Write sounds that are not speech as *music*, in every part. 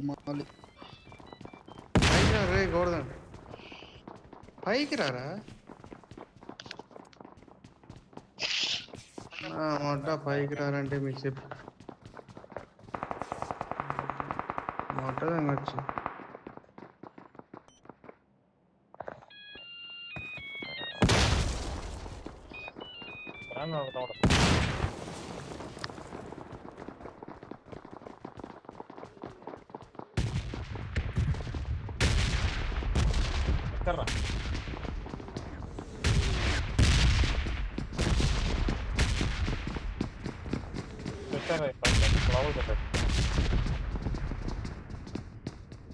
మాలి పైకి రా రే గోడదాం పైకి రారా ఆ, మొట్ట పైకి कर रहा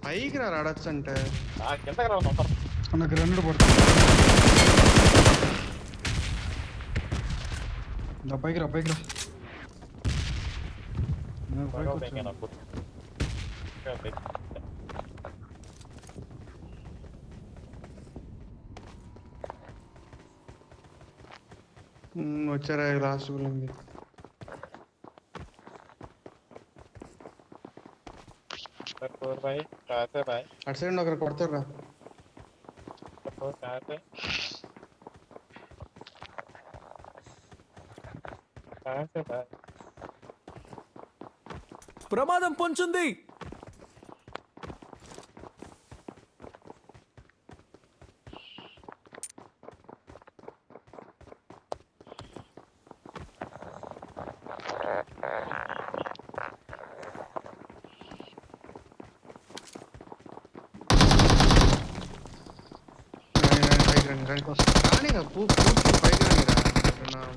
பைக்ரா அடச்சன்ட்ட ஆ கெட்ட கரா வந்து உட்கார் உனக்கு ரெண்டு போட்டு இந்த பைக்ரா பைக்ரா நான் பைக்ரா பைக்ரா వచ్చారా లాస్ట్ గురించి कठोर भाई कहाँ से भाई అటు సైడ్ ఒకరు కొడతారా कठोर कहाँ से कहाँ से भाई ప్రమాదం పొంచుంది రాని, పైకి రాని, పూర్తిగా పైకి రానిరా. నా-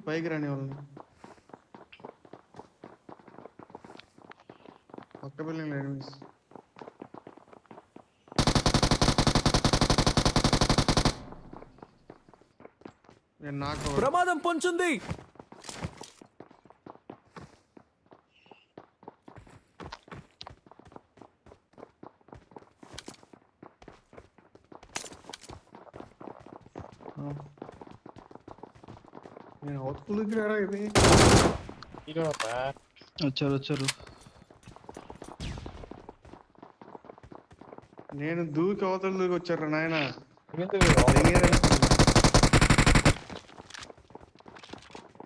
పైకి రాని వాళ్ళని పక్క బిల్డింగ్ ఎనిమిస్ నేను నాకు ప్రమాదం పొంచుంది. నేను అవుట్పుల్కి రారా ఇది వచ్చారు వచ్చారు నేను దూకి అవతల దూకి వచ్చారా నాయన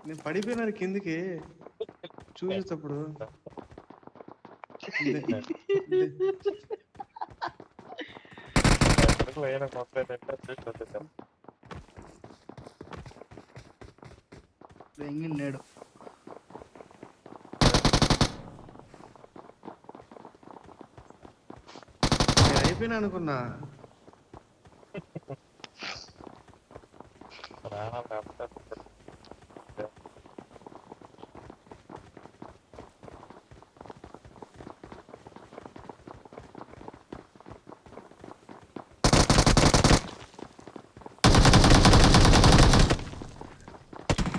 నేను పడిపోయినాను కిందికి చూసేటప్పుడు వేయన మొత్తం వచ్చేసాం ఎంగిన్నాడు. నేను అయిపోయినా అనుకున్నా *laughs* ప్రాణం లేకపోతే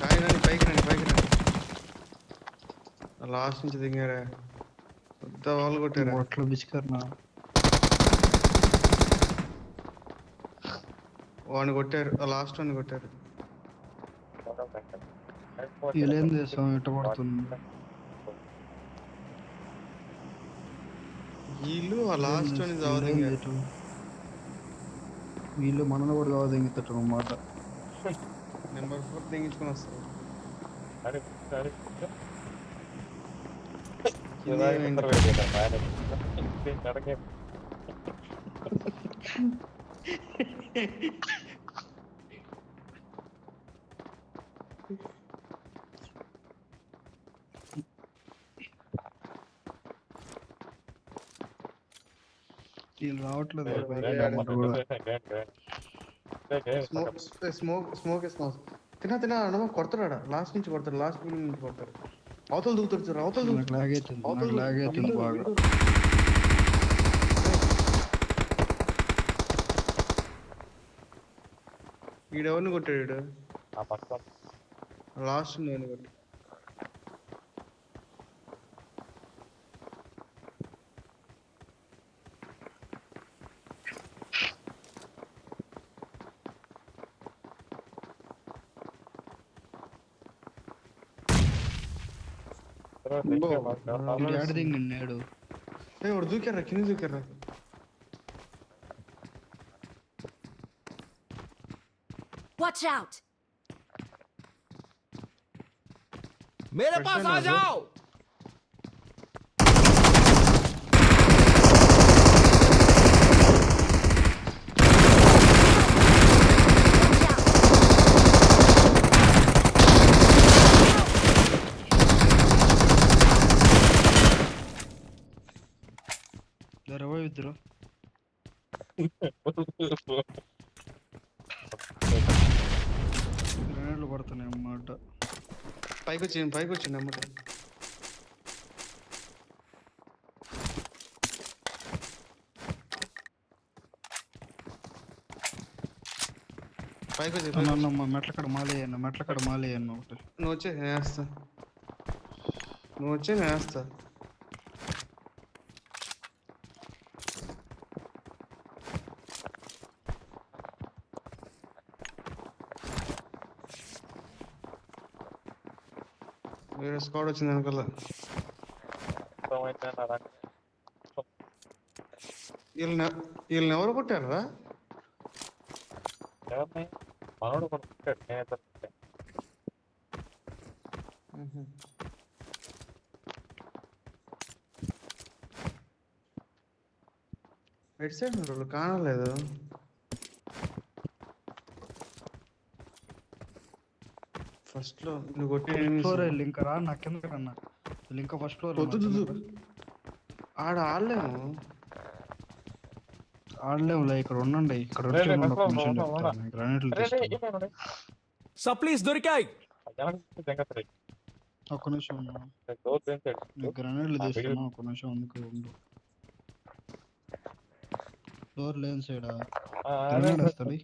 రాని రాని పైకి రండి పైకి రండి లాస్ట్ నుంచి దిగారా. పెద్ద వాళ్ళు కొట్టారా. బొట్లు బిచ్చుకర్నా వాడిని కొట్టారు. లాస్ట్ వాడిని కొట్టారు. వీళ్ళేంది స్వామి ఇట్ట పడుతుంది వీళ్ళు ఆ లాస్ట్ వాడిని చావు వీళ్ళేంది దిగారు ఇటు? వీళ్ళు మనలో కూడా కావాలి దింగుతారు అన్నమాట. నెంబర్ ఫోర్ దిగించుకొని వస్తారు. వీళ్ళు రావట్లేదు లేదు, పైకి లేదు, అన్నమాట కూడా. స్మోక్ స్మోక్ స్మోక్ స్మోక్ తినా తినా అన్న కొడతాడు లాస్ట్ నుంచి కొడతాడు లాస్ట్ బిల్డింగ్ నుంచి కొడతాడు అవతల దూకుతాడు సార్ అవతల నాకు దూకుతాడు లాగ్ అవుతుంది నాకు అవతల లాగ్ అవుతుంది దూకుతాడు. బాగా ఈడెవరిని కొట్టాడు లాస్ట్ నేను కొట్టాడు అబ్బో. వీడు ఏడ దింగినాడు ఏ వాడు దూకారా కింద దూకారా Watch out! मेरे पास आ जाओ ఇరవై ఇద్దరు గ్రెనేడ్లు పడుతున్నాయి అన్నమాట పైకి వచ్చింది పైకి వచ్చింది అమ్మట పైకి వచ్చి మెట్ల కడ మాలేయన్న మెట్ల కడ మాలేయన్న ఒకటి. నువ్వు వచ్చే వేస్తా. నువ్వు వచ్చే నేను స్క్వాడ్ వచ్చింది వెనకాల వీళ్ళని వీళ్ళని ఎవరు కొట్టారా మనోడు నేను. ఎటు సైడ్ కానలేదు. ఫస్ట్లో నువ్వు కొట్టే. ఫ్లోర్ వెళ్ళి ఇంకా రా? నా కింద కన్నా ఇంకా ఫస్ట్ ఫ్లోర్. ఆడ ఆడలేము. ఆడలేములే ఇక్కడ ఉండండి. ఇక్కడ గ్రానైట్లు సప్లీస్ దొరికాయి. ఒక్క నిమిషం గ్రానైట్లు ఆ, తీస్తున్నా ఒక్క నిమిషం అందుకు ఉండు. ఫ్లోర్ లేని సైడ్ గ్రానైట్ వస్తుంది.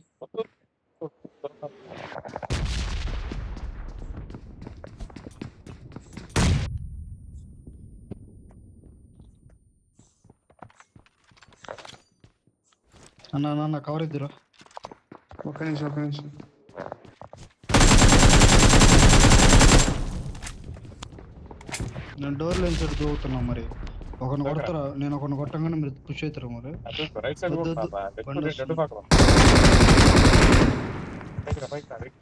అన్న అన్న, అన్న కవర్ ఇద్దరు. ఒక్క నిమిషం ఒక్క నిమిషం. నేను డోర్ లేని సైడ్ దూకుతున్నా మరి. ఒకరిని కొడతారా? నేను ఒకరిని కొట్టంగానే మీరు పుష్ అవుతారా మరి? రైట్ సైడ్ కూడా వద్దు. రెండు రెండు పక్కన పైకి రా, పైకి రా, పైకి.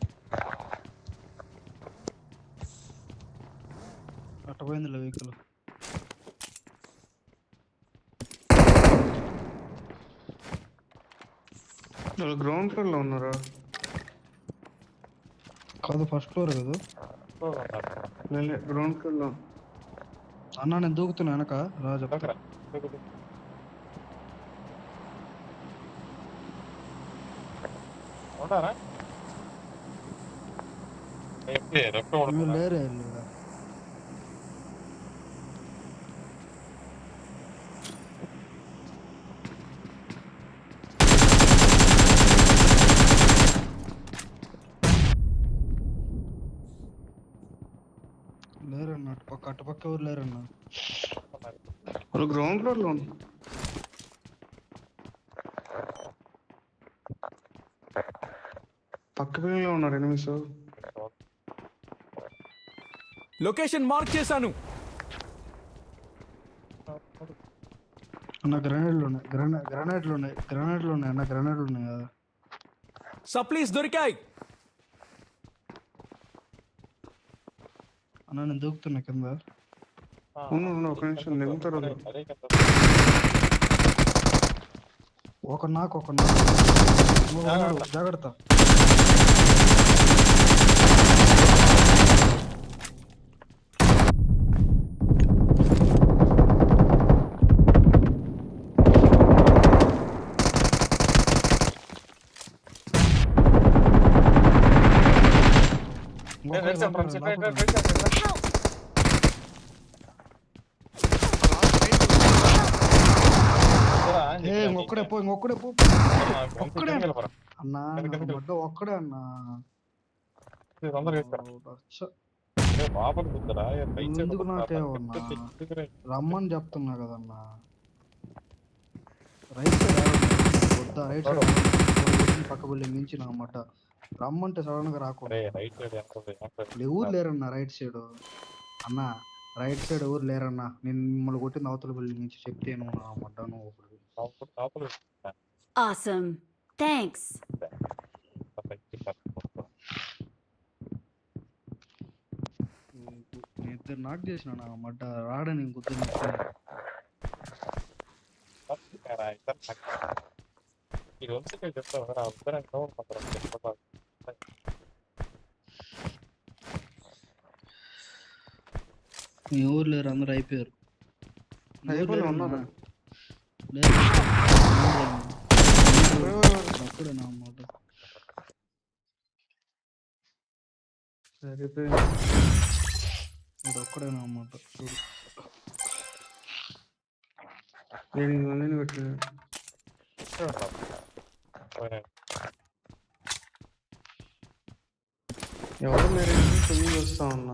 అట్టపోయిందిలే వెహికల్ వాళ్ళు గ్రౌండ్ ఫ్లోర్లో ఉన్నారా? కాదు ఫస్ట్ ఫ్లోర్ కదా. లేదు గ్రౌండ్ ఫ్లోర్లో. అన్న నేను దూకుతున్నా వెనక. రా చెప్తా. దగ్గర. దిగు, దిగు. ఉన్నారా ఏంటి, లెఫ్ట్ మీరు కొడుతున్నా? లేరే వీళ్ళు. లేరన్న అటుపక్క అటుపక్క ఎవరు లేరన్న? వాళ్ళు గ్రౌండ్ ఫ్లోర్లో పక్క బిల్డింగ్లో ఉన్నారు ఎనిమిస్ లొకేషన్ మార్క్ చేశాను. అన్న గ్రనేడ్లు ఉన్నాయి. గ్రనే గ్రనేడ్లు ఉన్నాయి. గ్రనేడ్లు ఉన్నాయి అన్న గ్రనేడ్లు ఉన్నాయి కదా. సప్లీస్ దొరికాయి. అన్న నేను దూకుతున్నా కింద. ఆ, ఉండు ఉండు ఒక నిమిషం నింపుతారు అదే, అదే కదా. ఒక నాకు ఒక నాకు. ఇంకో ఉన్నాడు, జాగ్రత్త. ఏ, right side, right side, right side, right side, right side. Help! చూడరా, ఏ నీకు ఇంకొక్కడే పో. ఇంకొక్కడే ఒక్కడే. అన్నా. బడ్డ ఒక్కడే అన్నా. ఎందుకు నాకే ఉన్నా? రమ్మని చెప్తున్నా కదన్నా. రైట్ సైడ్ రైట్ సైడ్ పక్క బిల్డింగ్ నుంచి నా మాట రమ్మంటే సడన్గా రాకూడదు? ఎవరు లేరన్నా రైట్ సైడ్? అన్నా రైట్ సైడ్ ఎవరు లేరన్నా? నేను మిమ్మల్ని కొట్టిన అవతల బిల్డింగ్ నుంచి చెప్తే నువ్వు నా మడ్డాను ఒకడు లోపల లోపల Awesome. Thanks. నేను ఇద్దరు నాక్ చేసిన నా మడ్డ రాడని ఇంకొద్దు ఈ రోజు చెప్తాను కదా ఉత్తరంగా మాత్రం చెప్పాలి ఎవరు లేరు అందరు అయిపోయారు ఎవరు అయిపోలే, లేరు ఉన్నారు. అన్నా. లేరు. ఒక్కడే నా మాట సరిపోయింది ఇది ఒక్కడే నా మాట చూడు ఎనిమిది మందిని కొట్టిన ఎవరు మీరు తొమ్మిది వస్తా ఉన్నా